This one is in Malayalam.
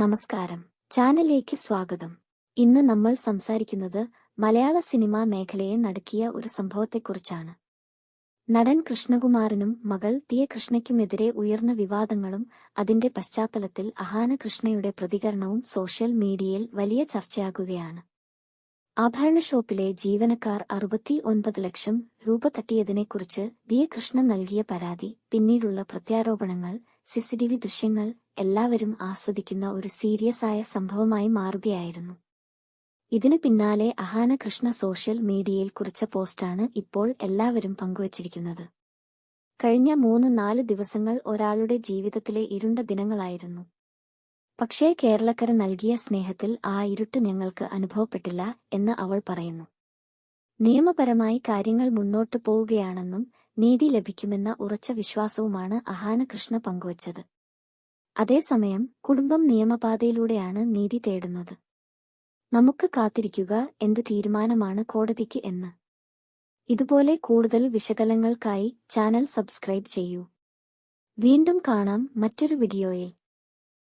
നമസ്കാരം. ചാനലിലേക്ക് സ്വാഗതം. ഇന്ന് നമ്മൾ സംസാരിക്കുന്നത് മലയാള സിനിമാ മേഖലയെ നടുക്കിയ ഒരു സംഭവത്തെക്കുറിച്ചാണ്. നടൻ കൃഷ്ണകുമാറിനും മകൾ തിയ കൃഷ്ണയ്ക്കുമെതിരെ ഉയർന്ന വിവാദങ്ങളും അതിന്റെ പശ്ചാത്തലത്തിൽ അഹാന കൃഷ്ണയുടെ പ്രതികരണവും സോഷ്യൽ മീഡിയയിൽ വലിയ ചർച്ചയാകുകയാണ്. ആഭരണ ഷോപ്പിലെ ജീവനക്കാർ അറുപത്തി ഒൻപത് ലക്ഷം രൂപ തട്ടിയതിനെക്കുറിച്ച് ദിയ കൃഷ്ണൻ നൽകിയ പരാതി പിന്നീടുള്ള പ്രത്യാരോപണങ്ങൾ സിസിടിവി ദൃശ്യങ്ങൾ എല്ലാവരും ആസ്വദിക്കുന്ന ഒരു സീരിയസ് ആയ സംഭവമായി മാറുകയായിരുന്നു. ഇതിനു പിന്നാലെ അഹാന കൃഷ്ണ സോഷ്യൽ മീഡിയയിൽ കുറിച്ച പോസ്റ്റാണ് ഇപ്പോൾ എല്ലാവരും പങ്കുവച്ചിരിക്കുന്നത്. കഴിഞ്ഞ മൂന്ന് നാല് ദിവസങ്ങൾ ഒരാളുടെ ജീവിതത്തിലെ ഇരുണ്ട ദിനങ്ങളായിരുന്നു. പക്ഷേ കേരളക്കര നൽകിയ സ്നേഹത്തിൽ ആ ഇരുട്ട് ഞങ്ങൾക്ക് അനുഭവപ്പെട്ടില്ല എന്ന് അവൾ പറയുന്നു. നിയമപരമായി കാര്യങ്ങൾ മുന്നോട്ടു പോവുകയാണെന്നും നീതി ലഭിക്കുമെന്ന ഉറച്ച വിശ്വാസവുമാണ് അഹാന കൃഷ്ണ പങ്കുവച്ചത്. അതേസമയം കുടുംബം നിയമപാതയിലൂടെയാണ് നീതി തേടുന്നത്. നമുക്ക് കാത്തിരിക്കുക എന്ത് തീരുമാനമാണ് കോടതിക്ക് എന്ന്. ഇതുപോലെ കൂടുതൽ വിശകലങ്ങൾക്കായി ചാനൽ സബ്സ്ക്രൈബ് ചെയ്യൂ. വീണ്ടും കാണാം മറ്റൊരു വീഡിയോയിൽ.